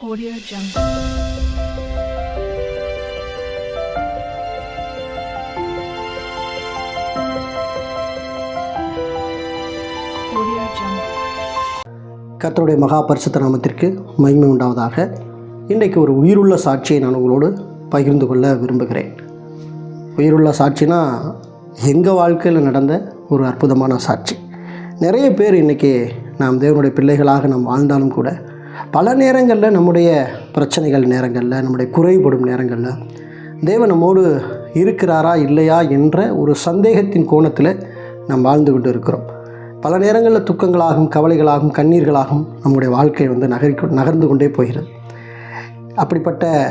Audio Jungle. Audio Jungle. மகா பரிசுத்த நாமத்திற்கு மகிமை உண்டாவதாக இன்றைக்கு ஒரு உயிருள்ள சாட்சியை நான் உங்களோடு பகிர்ந்து கொள்ள விரும்புகிறேன் உயிருள்ள சாட்சினா எங்கள் வாழ்க்கையில் நடந்த ஒரு அற்புதமான சாட்சி நிறைய பேர் இன்றைக்கி நாம் தேவனுடைய பிள்ளைகளாக நாம் வாழ்ந்தாலும் கூட பல நேரங்களில் நம்முடைய பிரச்சனைகள் நேரங்களில் நம்முடைய குறைபடும் நேரங்களில் தேவன் நம்மோடு இருக்கிறாரா இல்லையா என்ற ஒரு சந்தேகத்தின் கோணத்தில் நாம் வாழ்ந்து கொண்டு இருக்கிறோம். பல நேரங்களில் துக்கங்களாகும் கவலைகளாகும் கண்ணீர்களாகும் நம்முடைய வாழ்க்கை வந்து நகரி நகர்ந்து கொண்டே போகிறது. அப்படிப்பட்ட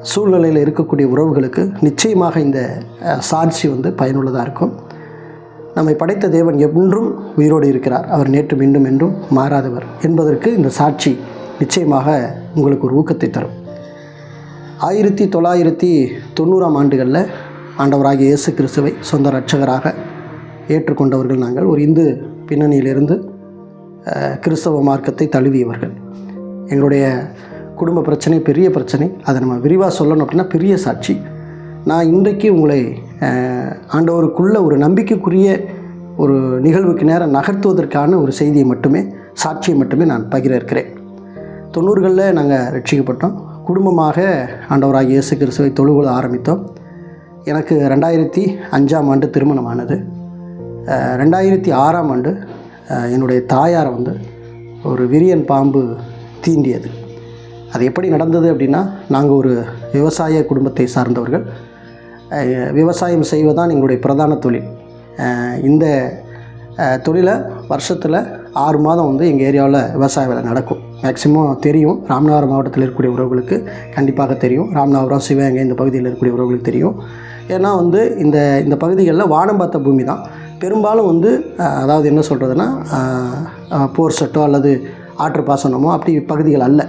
சூழ்நிலையில் இருக்கக்கூடிய உறவுகளுக்கு நிச்சயமாக இந்த சாட்சி வந்து பயனுள்ளதாக இருக்கும். நம்மை படைத்த தேவன் என்றும் உயிரோடு இருக்கிறார். அவர் நேற்று மீண்டும் என்றும் மாறாதவர் என்பதற்கு இந்த சாட்சி நிச்சயமாக உங்களுக்கு ஒரு ஊக்கத்தை தரும். ஆயிரத்தி தொள்ளாயிரத்தி தொண்ணூறாம் ஆண்டுகளில் ஆண்டவராகிய இயேசு கிறிஸ்துவை சொந்த இரட்சகராக ஏற்றுக்கொண்டவர்கள் நாங்கள். ஒரு இந்து பின்னணியிலிருந்து கிறிஸ்தவ மார்க்கத்தை தழுவியவர்கள். எங்களுடைய குடும்ப பிரச்சனை பெரிய பிரச்சனை அதை நம்ம விரிவாக சொல்லணும் அப்படின்னா பெரிய சாட்சி. நான் இன்றைக்கு உங்களை ஆண்டவருக்குள்ள ஒரு நம்பிக்கைக்குரிய ஒரு நிகழ்வுக்கு நேரம் நகர்த்துவதற்கான ஒரு செய்தியை மட்டுமே சாட்சியை மட்டுமே நான் பகிர இருக்கிறேன். தொண்ணூறுகளில் நாங்கள் ரட்சிக்கப்பட்டோம். குடும்பமாக ஆண்டவராக இயேசு கிறிஸ்துவை தொழுகொள்ள ஆரம்பித்தோம். எனக்கு ரெண்டாயிரத்தி அஞ்சாம் ஆண்டு திருமணமானது. ஆனது ரெண்டாயிரத்தி ஆறாம் ஆண்டு என்னுடைய தாயாரை வந்து ஒரு விரியன் பாம்பு தீண்டியது. அது எப்படி நடந்தது அப்படின்னா நாங்கள் ஒரு விவசாய குடும்பத்தை சார்ந்தவர்கள். விவசாயம் செய்வதுதான் எங்களுடைய பிரதான தொழில். இந்த தொழிலை வருஷத்தில் ஆறு மாதம் வந்து எங்கள் ஏரியாவில் விவசாய வேலை நடக்கும். மேக்ஸிமம் தெரியும். ராமநாதபுரம் மாவட்டத்தில் இருக்கக்கூடிய உறவுகளுக்கு கண்டிப்பாக தெரியும். ராமநாதபுரம் சிவகங்கை இந்த பகுதியில் இருக்கக்கூடிய உறவுகளுக்கு தெரியும். ஏன்னா வந்து இந்த இந்த பகுதிகளில் வானம் பார்த்த பூமி தான். பெரும்பாலும் வந்து அதாவது என்ன சொல்கிறதுனா போர் செட்டோ அல்லது ஆற்று பாசனமோ அப்படி பகுதிகள் அல்ல.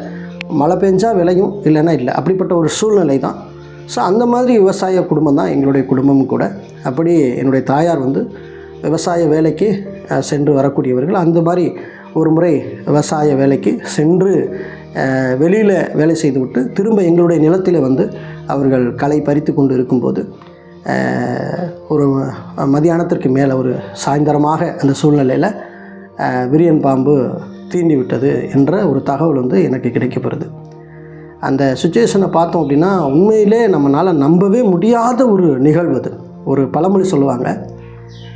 மழை பெஞ்சால் விளையும் இல்லைன்னா இல்லை. அப்படிப்பட்ட ஒரு சூழ்நிலை தான் ஸோ அந்த மாதிரி விவசாய குடும்பம் தான் எங்களுடைய குடும்பமும் கூட. அப்படி என்னுடைய தாயார் வந்து விவசாய வேலைக்கு சென்று வரக்கூடியவர்கள். அந்த மாதிரி ஒரு முறை விவசாய வேலைக்கு சென்று வெளியில் வேலை செய்துவிட்டு திரும்ப எங்களுடைய நிலத்தில் வந்து அவர்கள் களை பறித்து கொண்டு இருக்கும்போது ஒரு மதியானத்திற்கு மேலே ஒரு சாயந்தரமாக அந்த சூழ்நிலையில் விரியன் பாம்பு தீண்டி விட்டது என்ற ஒரு தகவல் வந்து எனக்கு கிடைக்கப்படுது அந்த சுச்சுவேஷனை பார்த்தோம் அப்படின்னா உண்மையிலே நம்மளால் நம்பவே முடியாத ஒரு நிகழ்வு அது. ஒரு பழமொழி சொல்லுவாங்க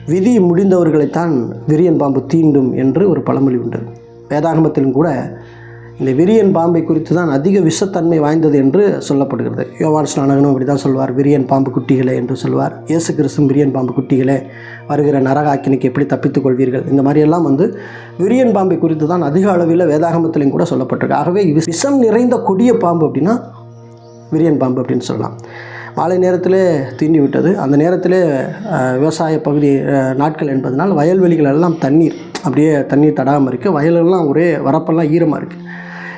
விதி முடிந்தவர்களைத்தான் விரியன் பாம்பு தீண்டும் என்று ஒரு பழமொழி உண்டு. வேதாகமத்திலும் கூட இந்த விரியன் பாம்பை குறித்து தான் அதிக விஷத்தன்மை வாய்ந்தது என்று சொல்லப்படுகிறது. யோவான் ஸ்நானகனும் அப்படி தான் சொல்வார் விரியன் பாம்பு குட்டிகளே என்று சொல்வார். இயேசு கிறிஸ்தும் விரியன் பாம்பு குட்டிகளே வருகிற நரகாக்கினிக்கு எப்படி தப்பித்துக் கொள்வீர்கள்? இந்த மாதிரியெல்லாம் வந்து விரியன் பாம்பை குறித்து தான் அதிக அளவில் வேதாகமத்திலையும் கூட சொல்லப்பட்டிருக்கு. ஆகவே இது விஷம் நிறைந்த கொடிய பாம்பு அப்படின்னா விரியன் பாம்பு அப்படின்னு சொல்லலாம். மாலை நேரத்தில் தீண்டி விட்டது அந்த நேரத்தில் விவசாய பகுதி நாட்கள் என்பதனால் வயல்வெளிகள் எல்லாம் தண்ணீர் அப்படியே தண்ணீர் தடாமல் இருக்குது வயலெல்லாம் ஒரே வரப்பெல்லாம் ஈரமாக இருக்குது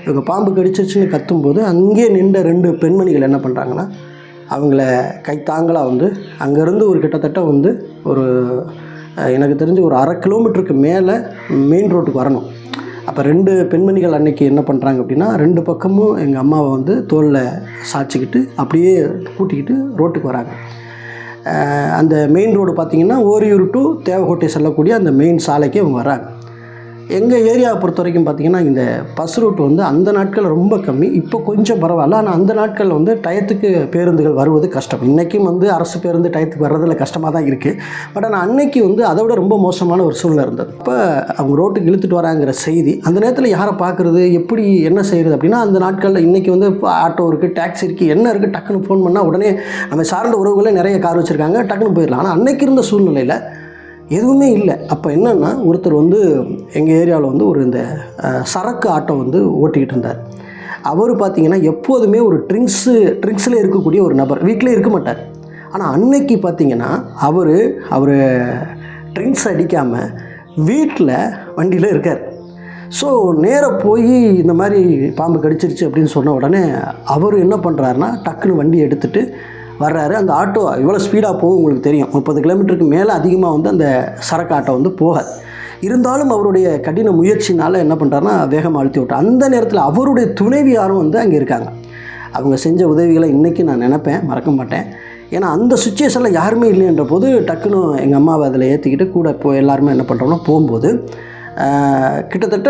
இவங்க பாம்பு கடிச்சிருச்சுன்னு கத்தும்போது அங்கேயே நின்ற ரெண்டு பெண்மணிகள் என்ன பண்ணுறாங்கன்னா அவங்கள கைத்தாங்களாக வந்து அங்கேருந்து ஒரு கிட்டத்தட்ட வந்து ஒரு எனக்கு தெரிஞ்சு ஒரு அரை கிலோமீட்டருக்கு மேலே மெயின் ரோட்டுக்கு வரணும். அப்போ ரெண்டு பெண்மணிகள் அன்னைக்கு என்ன பண்ணுறாங்க அப்படின்னா ரெண்டு பக்கமும் எங்கள் அம்மாவை வந்து தோளில் சாய்ச்சிக்கிட்டு அப்படியே கூட்டிக்கிட்டு ரோட்டுக்கு வராங்க. அந்த மெயின் ரோடு பார்த்திங்கன்னா ஓரியூர் டு தேவக்கோட்டை செல்லக்கூடிய அந்த மெயின் சாலைக்கு அவங்க வராங்க. எங்கள் ஏரியாவை பொறுத்த வரைக்கும் பார்த்திங்கன்னா இந்த பஸ் ரூட் வந்து அந்த நாட்கள் ரொம்ப கம்மி. இப்போ கொஞ்சம் பரவாயில்ல. ஆனால் அந்த நாட்களில் வந்து டயத்துக்கு பேருந்துகள் வருவது கஷ்டம். இன்றைக்கும் வந்து அரசு பேருந்து டயத்துக்கு வர்றதில் கஷ்டமாக தான் இருக்குது பட் ஆனால் அன்னைக்கு வந்து அதை விட ரொம்ப மோசமான ஒரு சூழ்நிலை இருந்தது. இப்போ அவங்க ரோட்டுக்கு இழுத்துட்டு வராங்கிற செய்தி அந்த நேரத்தில் யாரை பார்க்குறது எப்படி என்ன செய்கிறது அப்படின்னா அந்த நாட்களில் இன்றைக்கி வந்து இப்போ ஆட்டோ இருக்குது டாக்ஸி இருக்குது என்ன இருக்குது டக்குன்னு ஃபோன் பண்ணால் உடனே நம்ம சார்ந்த உறவுகளே நிறைய கார் வச்சுருக்காங்க டக்குன்னு போயிடலாம். ஆனால் அன்னைக்கு இருந்த சூழ்நிலையில் எதுவுமே இல்லை. அப்போ என்னென்னா ஒருத்தர் வந்து எங்கள் ஏரியாவில் வந்து ஒரு இந்த சரக்கு ஆட்டோ வந்து ஓட்டிக்கிட்டு இருந்தார். அவர் பார்த்தீங்கன்னா எப்போதுமே ஒரு ட்ரிங்க்ஸு ட்ரிங்க்ஸில் இருக்கக்கூடிய ஒரு நபர். வீட்டிலே இருக்க மாட்டார். ஆனால் அன்னைக்கு பார்த்தீங்கன்னா அவர் அவர் ட்ரிங்க்ஸ் அடிக்காமல் வீட்டில் வண்டியில் இருக்கார். ஸோ நேராக போய் இந்த மாதிரி பாம்பு கடிச்சிருச்சு அப்படின்னு சொன்ன உடனே அவர் என்ன பண்ணுறாருன்னா டக்குன்னு வண்டி எடுத்துகிட்டு வர்றாரு. அந்த ஆட்டோ இவ்வளோ ஸ்பீடாக போகும் உங்களுக்கு தெரியும். முப்பது கிலோமீட்டருக்கு மேலே அதிகமாக வந்து அந்த சரக்கு ஆட்டோ வந்து போகாது. இருந்தாலும் அவருடைய கடின முயற்சினால் என்ன பண்ணுறாருன்னா வேகமாக அழுத்தி விட்டார். அந்த நேரத்தில் அவருடைய துணைவி யாரும் வந்து அங்கே இருக்காங்க. அவங்க செஞ்ச உதவிகளை இன்றைக்கி நான் நினப்பேன் மறக்க மாட்டேன். ஏன்னா அந்த சுச்சுவேஷனில் யாருமே இல்லைன்ற போது டக்குன்னு எங்கள் அம்மாவை அதில் ஏற்றிக்கிட்டு கூட இப்போ எல்லாருமே என்ன பண்ணுறோம்னா போகும்போது கிட்டத்தட்ட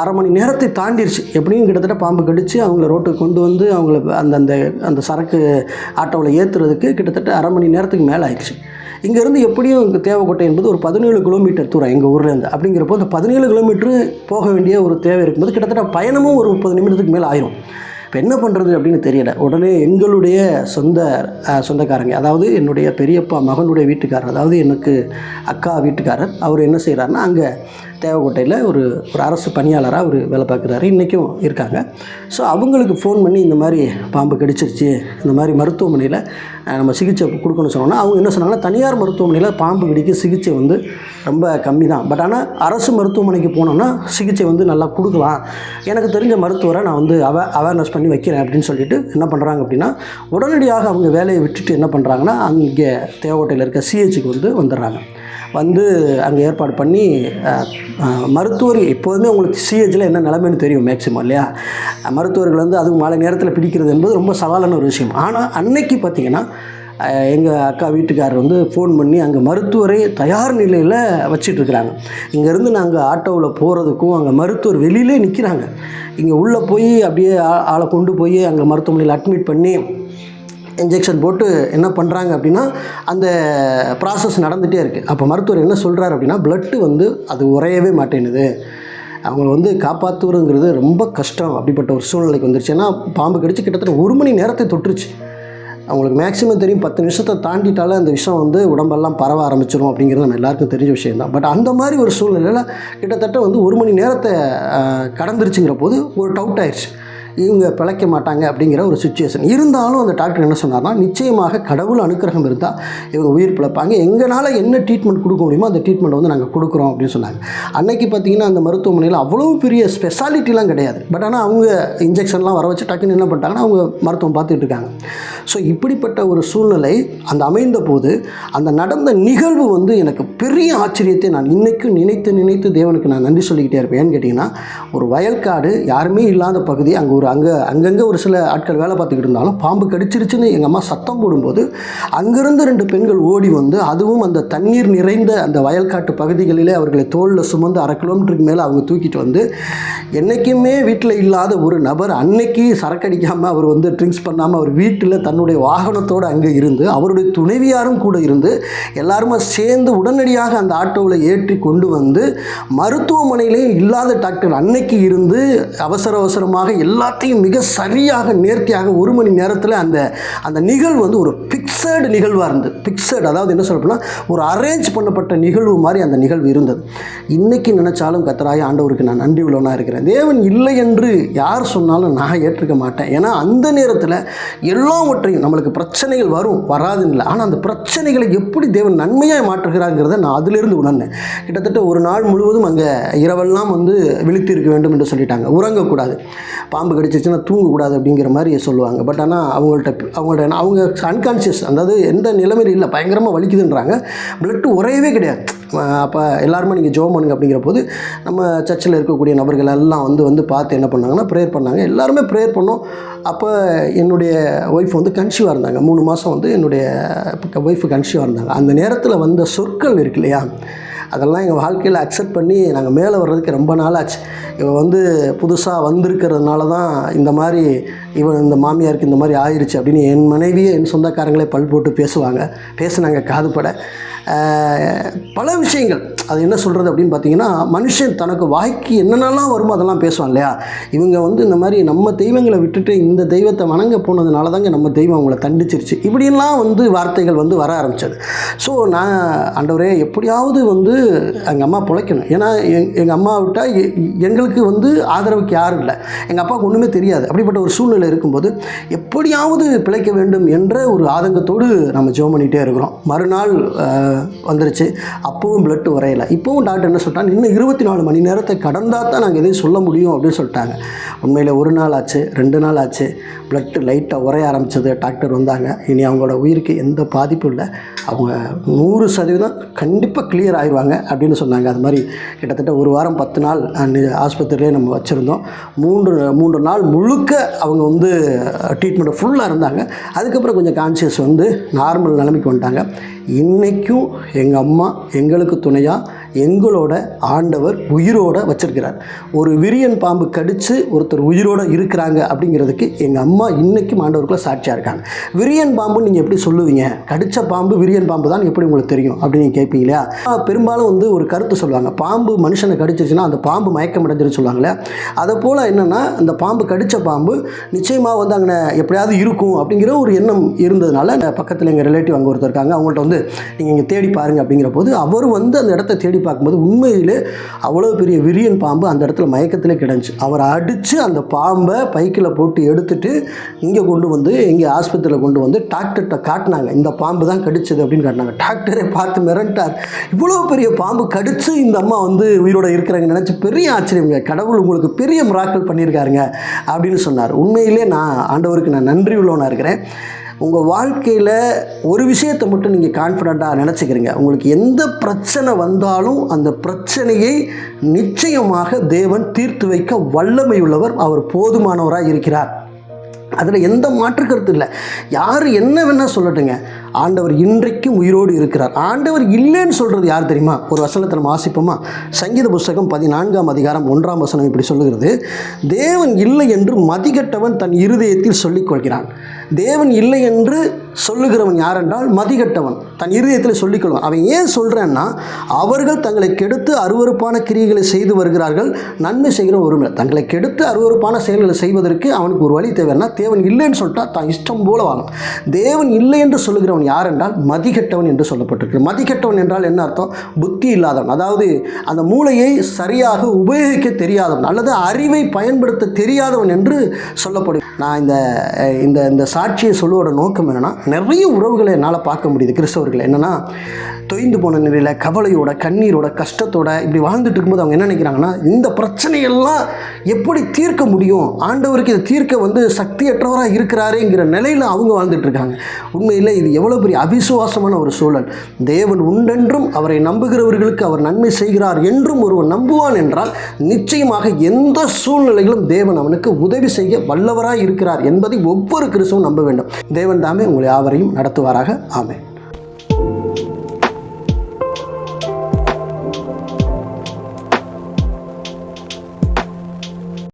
அரை மணி நேரத்தை தாண்டிருச்சு. எப்படியும் கிட்டத்தட்ட பாம்பு கடித்து அவங்கள ரோட்டுக்கு கொண்டு வந்து அவங்கள அந்த அந்த அந்த சரக்கு ஆட்டோவில் ஏற்றுறதுக்கு கிட்டத்தட்ட அரை மணி நேரத்துக்கு மேலே ஆயிடுச்சு. இங்கேருந்து எப்படியும் இங்கே தேவைக்கோட்டை என்பது ஒரு பதினேழு கிலோமீட்டர் தூரம் எங்கள் ஊர்லேருந்து அப்படிங்கிறப்போ அந்த பதினேழு கிலோமீட்ரு போக வேண்டிய ஒரு தேவை இருக்கும்போது கிட்டத்தட்ட பயணமும் ஒரு முப்பது நிமிடத்துக்கு மேலே ஆயிரும். இப்போ என்ன பண்ணுறது அப்படின்னு தெரியல. உடனே எங்களுடைய சொந்த சொந்தக்காரங்க அதாவது என்னுடைய பெரியப்பா மகனுடைய வீட்டுக்காரர் அதாவது எனக்கு அக்கா வீட்டுக்காரர் அவர் என்ன செய்கிறாருன்னா அங்கே தேவக்கோட்டையில் ஒரு ஒரு அரசு பணியாளராக அவர் வேலை பார்க்குறாரு. இன்றைக்கும் இருக்காங்க. ஸோ அவங்களுக்கு ஃபோன் பண்ணி இந்த மாதிரி பாம்பு கடிச்சிருச்சு இந்த மாதிரி மருத்துவமனையில் நம்ம சிகிச்சை கொடுக்கணும்னு சொன்னோன்னா அவங்க என்ன சொன்னாங்கன்னா தனியார் மருத்துவமனையில் பாம்பு கடிக்க சிகிச்சை வந்து ரொம்ப கம்மி தான் பட் ஆனால் அரசு மருத்துவமனைக்கு போனோம்னா சிகிச்சை வந்து நல்லா கொடுக்கலாம். எனக்கு தெரிஞ்ச மருத்துவரை நான் வந்து அவ அவேர்னஸ் பண்ணி வைக்கிறேன் அப்படின்னு சொல்லிட்டு என்ன பண்ணுறாங்க அப்படின்னா உடனடியாக அவங்க வேலையை விட்டுட்டு என்ன பண்ணுறாங்கன்னா அங்கே தேவக்கோட்டையில் இருக்க சிஹெச்சுக்கு வந்து வந்துடுறாங்க. வந்து அங்கே ஏற்பாடு பண்ணி மருத்துவர் எப்போதுமே உங்களுக்கு சிஹெச்சில் என்ன நிலைமைன்னு தெரியும் மேக்ஸிமம் இல்லையா? மருத்துவர்கள் வந்து அதுவும் மாலை நேரத்தில் பிடிக்கிறது என்பது ரொம்ப சவாலான ஒரு விஷயம். ஆனால் அன்னைக்கு பார்த்தீங்கன்னா எங்கள் அக்கா வீட்டுக்காரர் வந்து ஃபோன் பண்ணி அங்கே மருத்துவரை தயார் நிலையில் வச்சிட்ருக்குறாங்க. இங்கேருந்து நாங்கள் ஆட்டோவில் போகிறதுக்கும் அங்கே மருத்துவர் வெளியிலே நிற்கிறாங்க இங்கே உள்ளே போய் அப்படியே ஆ- ஆளை கொண்டு போய் அங்கே மருத்துவமனையில் அட்மிட் பண்ணி இன்ஜெக்ஷன் போட்டு என்ன பண்ணுறாங்க அப்படின்னா அந்த ப்ராசஸ் நடந்துகிட்டே இருக்குது அப்போ மருத்துவர் என்ன சொல்கிறார் அப்படின்னா பிளட்டு வந்து அது உறையவே மாட்டேனுது அவங்கள வந்து காப்பாற்றுறதுங்கிறது ரொம்ப கஷ்டம். அப்படிப்பட்ட ஒரு சூழ்நிலைக்கு வந்துருச்சு. ஏன்னா பாம்பு கடிச்சு கிட்டத்தட்ட ஒரு மணி நேரத்தை தொட்டுருச்சு. அவங்களுக்கு மேக்ஸிமம் தெரியும் பத்து நிமிஷத்தை தாண்டிட்டாலே அந்த விஷயம் வந்து உடம்பெல்லாம் பரவ ஆரம்பிச்சிடும் அப்படிங்கிறது நம்ம எல்லாருக்கும் தெரிஞ்ச விஷயம் தான். பட் அந்த மாதிரி ஒரு சூழ்நிலையில் கிட்டத்தட்ட வந்து ஒரு மணி நேரத்தை கடந்துருச்சுங்கிற போது ஒரு டவுட் ஆயிடுச்சு இவங்க பிழைக்க மாட்டாங்க அப்படிங்கிற ஒரு சுச்சுவேஷன் இருந்தாலும் அந்த டாக்டர் என்ன சொன்னார்னா நிச்சயமாக கடவுள் அனுக்கிரகம் இருந்தால் இவங்க உயிர் பிழைப்பாங்க. எங்களால் என்ன ட்ரீட்மெண்ட் கொடுக்க முடியுமோ அந்த ட்ரீட்மெண்ட் வந்து நாங்கள் கொடுக்குறோம் அப்படின்னு சொன்னாங்க. அன்னைக்கு பார்த்தீங்கன்னா அந்த மருத்துவமனையில் அவ்வளோ பெரிய ஸ்பெஷாலிட்டிலாம் கிடையாது. பட் ஆனால் அவங்க இன்ஜெக்ஷன்லாம் வர வச்சு டக்குன்னு என்ன பண்ணிட்டாங்கன்னா அவங்க மருத்துவம் பார்த்துட்டு இருக்காங்க. ஸோ இப்படிப்பட்ட ஒரு சூழ்நிலை அந்த அமைந்த போது அந்த நடந்த நிகழ்வு வந்து எனக்கு பெரிய ஆச்சரியத்தை நான் இன்றைக்கும் நினைத்து நினைத்து தேவனுக்கு நான் நன்றி சொல்லிக்கிட்டே இருப்பேன். ஏன்னு கேட்டிங்கன்னா ஒரு வயல்காடு யாருமே இல்லாத பகுதி அங்கே ஒரு அங்கே அங்கங்கே ஒரு சில ஆட்கள் வேலை பார்த்துக்கிட்டு இருந்தாலும் பாம்பு கடிச்சிருச்சுன்னு எங்கள் அம்மா சத்தம் போடும்போது அங்கிருந்து ரெண்டு பெண்கள் ஓடி வந்து அதுவும் அந்த தண்ணீர் நிறைந்த அந்த வயல்காட்டு பகுதிகளிலே அவர்களை தோளில் சுமந்து அரை கிலோமீட்டருக்கு மேலே அவங்க தூக்கிட்டு வந்து என்றைக்குமே வீட்டில் இல்லாத ஒரு நபர் அன்னைக்கு சரக்கடிக்காமல் அவர் வந்து ட்ரிங்க்ஸ் பண்ணாமல் அவர் வீட்டில் தன்னுடைய வாகனத்தோடு அங்கே இருந்து அவருடைய துணைவியாரும் கூட இருந்து எல்லாருமே சேர்ந்து உடனடியாக அந்த ஆட்டோவில் ஏற்றி கொண்டு வந்து மருத்துவமனையிலே இல்லாத டாக்டர் அன்னைக்கு இருந்து அவசர அவசரமாக எல்லாத்தையும் மிக சரியாக நேர்த்தியாக ஒரு மணி நேரத்தில் அந்த அந்த நிகழ்வு வந்து ஒரு பிக்சர்டு நிகழ்வாக இருந்தது. பிக்சர்டு அதாவது என்ன சொல்லப்போனா ஒரு அரேஞ்ச் பண்ணப்பட்ட நிகழ்வு மாதிரி அந்த நிகழ்வு இருந்தது. இன்றைக்கி நினச்சாலும் கத்தராய ஆண்டவருக்கு நான் நன்றி உள்ளவனாக இருக்கிறேன். தேவன் இல்லை என்று யார் சொன்னாலும் நான் ஏற்றுக்க மாட்டேன். ஏன்னா அந்த நேரத்தில் எல்லாவற்றையும் நம்மளுக்கு பிரச்சனைகள் வரும் வராதுன்னு இல்லை. ஆனால் அந்த பிரச்சனைகளை எப்படி தேவன் நன்மையாக மாற்றுகிறாங்கிறத நான் அதிலிருந்து உணர்ந்தேன். கிட்டத்தட்ட ஒரு நாள் முழுவதும் அங்கே இரவெல்லாம் வந்து விழித்து இருக்க வேண்டும் என்று சொல்லிட்டாங்க. உறங்கக்கூடாது. பாம்புகள் வெடிச்சிச்சுன்னா தூங்கக்கூடாது அப்படிங்கிற மாதிரி சொல்லுவாங்க. பட் ஆனால் அவங்கள்ட்ட அவங்கள்ட்ட அவங்க அன்கான்ஷியஸ் அதாவது எந்த நிலைமையில இல்லை. பயங்கரமாக வலிக்குதுன்றாங்க. பிளட்டு உறையவே கிடையாது. அப்போ எல்லாருமே நீங்கள் ஜோம் பண்ணுங்க அப்படிங்கிற போது நம்ம சர்ச்சில் இருக்கக்கூடிய நபர்கள் எல்லாம் வந்து வந்து பார்த்து என்ன பண்ணாங்கன்னா ப்ரேயர் பண்ணாங்க. எல்லாருமே ப்ரேயர் பண்ணோம். அப்போ என்னுடைய ஒய்ஃப் வந்து கன்சீவாக இருந்தாங்க. மூணு மாதம் வந்து என்னுடைய ஒய்ஃப் கன்சீவாக இருந்தாங்க. அந்த நேரத்தில் வந்த சொற்கள் இருக்கு இல்லையா? அதெல்லாம் எங்கள் வாழ்க்கையில் அக்செப்ட் பண்ணி நாங்கள் மேலே வர்றதுக்கு ரொம்ப நாள் ஆச்சு இவன் வந்து புதுசாக வந்திருக்கிறதுனால தான் இந்த மாதிரி இவன் இந்த மாமியாருக்கு இந்த மாதிரி ஆயிடுச்சு அப்படின்னு என் மனைவியே என் சொந்தக்காரங்களே பல் போட்டு பேசுவாங்க. பேசுனாங்க காதுபட. பல விஷயங்கள். அது என்ன சொல்கிறது அப்படின்னு பார்த்தீங்கன்னா மனுஷன் தனக்கு வாய்க்கு என்னென்னலாம் வருமோ அதெல்லாம் பேசுவான் இல்லையா? இவங்க வந்து இந்த மாதிரி நம்ம தெய்வங்களை விட்டுட்டு இந்த தெய்வத்தை வணங்க போனதுனால தாங்க நம்ம தெய்வம் அவங்கள தண்டிச்சிருச்சு. இப்படின்லாம் வந்து வார்த்தைகள் வந்து வர ஆரம்பிச்சது. ஸோ நான் ஆண்டவரே எப்படியாவது வந்து எங்கள் அம்மா பிழைக்கணும். ஏன்னா எங் எங்கள் அம்மா விட்டால் எ- எங்களுக்கு வந்து ஆதரவுக்கு யாரும் இல்லை. எங்கள் அப்பாவுக்கு ஒன்றுமே தெரியாது. அப்படிப்பட்ட ஒரு சூழ்நிலை இருக்கும்போது எப்படியாவது பிழைக்க வேண்டும் என்ற ஒரு ஆதங்கத்தோடு நம்ம ஜெபம் பண்ணிகிட்டே இருக்கிறோம். மறுநாள் வந்துருச்சு. அப்போவும் பிளட் வரையலை இப்போவும் டாக்டர் என்ன சொல்லிட்டாங்க இன்னும் இருபத்தி நாலு மணி நேரத்தை கடந்தால் தான் நாங்கள் எதையும் சொல்ல முடியும் அப்படின்னு சொல்லிட்டாங்க. உண்மையில் ஒரு நாள் ஆச்சு ரெண்டு நாள் ஆச்சு. பிளட்டு லைட்டாக உரைய ஆரம்பிச்சது. டாக்டர் வந்தாங்க. இனி அவங்களோட உயிருக்கு எந்த பாதிப்பும் இல்லை. அவங்க நூறு சதவீதம் கண்டிப்பாக கிளியர் ஆயிடுவாங்க அப்படின்னு சொன்னாங்க. அது மாதிரி கிட்டத்தட்ட ஒரு வாரம் பத்து நாள் ஆஸ்பத்திரியிலே நம்ம வச்சுருந்தோம். மூன்று மூன்று நாள் முழுக்க அவங்க வந்து ட்ரீட்மெண்ட்டு ஃபுல்லாக இருந்தாங்க. அதுக்கப்புறம் கொஞ்சம் கான்சியஸ் வந்து நார்மல் நிலைமைக்கு வந்துட்டாங்க. இன்றைக்கும் எங்கள் அம்மா எங்களுக்கு துணையாக எங்களோட ஆண்டவர் உயிரோட வச்சிருக்கிறார். ஒரு விரியன் பாம்பு கடித்து ஒருத்தர் உயிரோட இருக்கிறாங்க அப்படிங்கிறதுக்கு எங்கள் அம்மா இன்றைக்கும் ஆண்டவருக்குள்ள சாட்சியாக இருக்காங்க. விரியன் பாம்புன்னு நீங்கள் எப்படி சொல்லுவீங்க? கடித்த பாம்பு விரியன் பாம்பு தான் எப்படி உங்களுக்கு தெரியும் அப்படின்னு கேட்பீங்க இல்லையா பெரும்பாலும் வந்து ஒரு கருத்து சொல்லுவாங்க. பாம்பு மனுஷனை கடிச்சிருச்சுன்னா அந்த பாம்பு மயக்கம் அடைஞ்சிருன்னு சொல்லுவாங்களே அதை போல் என்னென்னா அந்த பாம்பு கடித்த பாம்பு நிச்சயமாக வந்து அங்கே எப்படியாவது இருக்கும் அப்படிங்கிற ஒரு எண்ணம் இருந்ததுனால பக்கத்தில் எங்கள் ரிலேட்டிவ் அங்கே ஒருத்தர் இருக்காங்க. அவங்கள்ட்ட வந்து நீங்கள் இங்கே தேடி பாருங்க அப்படிங்கிற போது அவர் வந்து அந்த இடத்த தேடி பார்க்கும்போது உண்மையிலே அவ்வளோ பெரிய விரியன் பாம்பு அந்த இடத்துல மயக்கத்திலே கிடந்துச்சு. அவர் அடித்து அந்த பாம்பை பைக்கில் போட்டு எடுத்துட்டு இங்கே கொண்டு வந்து இங்கே ஆஸ்பத்திரியில் கொண்டு வந்து டாக்டர்கிட்ட காட்டினாங்க. இந்த பாம்பு தான் கடிச்சது அப்படின்னு காட்டினாங்க. டாக்டரே பார்த்து மிரண்டார். இவ்வளோ பெரிய பாம்பு கடித்து இந்த அம்மா வந்து உயிரோடு இருக்கிறாங்க நினச்சி பெரிய ஆச்சரியங்க கடவுள் உங்களுக்கு பெரிய மிராக்கள் பண்ணியிருக்காருங்க அப்படின்னு சொன்னார். உண்மையிலே நான் ஆண்டவருக்கு நான் நன்றி உள்ளவனாக இருக்கிறேன். உங்கள் வாழ்க்கையில் ஒரு விஷயத்தை மட்டும் நீங்கள் கான்ஃபிடண்ட்டாக நினச்சிக்கிறீங்க. உங்களுக்கு எந்த பிரச்சனை வந்தாலும் அந்த பிரச்சனையை நிச்சயமாக தேவன் தீர்த்து வைக்க வல்லமையுள்ளவர் அவர் போதுமானவராக இருக்கிறார். அதில் எந்த மாற்று கருத்து இல்லை. யார் என்ன வேணால் சொல்லட்டுங்க. ஆண்டவர் இன்றைக்கும் உயிரோடு இருக்கிறார். ஆண்டவர் இல்லைன்னு சொல்கிறது யார் தெரியுமா? ஒரு வசனத்தை நம்ம வாசிப்போமா? சங்கீத புஸ்தகம் பதினான்காம் அதிகாரம் ஒன்றாம் வசனம் இப்படி சொல்லுகிறது. தேவன் இல்லை என்று மதிகட்டவன் தன் இருதயத்தில் சொல்லிக்கொள்கிறான். தேவன் இல்லை என்று சொல்லுகிறவன் யாரென்றால் மதிகட்டவன். தன் இருதயத்தில் சொல்லிக்கொள்வான். அவன் ஏன் சொல்கிறேன்னா அவர்கள் தங்களை கெடுத்து அருவருப்பான கிரியைகளை செய்து வருகிறார்கள். நன்மை செய்கிற ஒருமை தங்களை கெடுத்து அருவருப்பான செயல்களை செய்வதற்கு அவனுக்கு ஒரு வழி தேவைன்னா தேவன் இல்லைன்னு சொல்லிட்டா தான் இஷ்டம் போல வாழும். தேவன் இல்லை என்று சொல்லுகிறவன் யார் என்றால் மதிகெட்டவன் என்று சொல்லப்பட்டிருக்கு மதிகட்டவன் என்றால் என்ன அர்த்தம்? புத்தி இல்லாதவன். அதாவது அந்த மூளையை சரியாக உபயோகிக்க தெரியாதவன் அல்லது அறிவை பயன்படுத்த தெரியாதவன் என்று சொல்லப்படும் நான் இந்த இந்த இந்த சாட்சியை சொல்லுவோட நோக்கம் என்னென்னா நிறைய உறவுகளை என்னால் பார்க்க முடியுது கிறிஸ்தவர்கள். என்னென்னா தொய்ந்து போன நிலையில் கவலையோட கண்ணீரோட கஷ்டத்தோட இப்படி வாழ்ந்துட்டு இருக்கும்போது அவங்க என்ன நினைக்கிறாங்கன்னா இந்த பிரச்சனையெல்லாம் எப்படி தீர்க்க முடியும்? ஆண்டவருக்கு இதை தீர்க்க வந்து சக்தியற்றவராக இருக்கிறாரேங்கிற நிலையில் அவங்க வாழ்ந்துட்டுருக்காங்க உண்மையில் இது எவ்வளோ பெரிய அவிசுவாசமான ஒரு சூழல். தேவன் உண்டென்றும் அவரை நம்புகிறவர்களுக்கு அவர் நன்மை செய்கிறார் என்றும் ஒருவன் நம்புவான் என்றால் நிச்சயமாக எந்த சூழ்நிலையிலும் தேவன் அவனுக்கு உதவி செய்ய வல்லவராக இருக்கிறார் என்பதை ஒவ்வொரு கிறிஸ்தவம் நம்ப வேண்டும். தேவன் தாமே உங்களை யாவரையும் நடத்துவாராக. ஆமென்.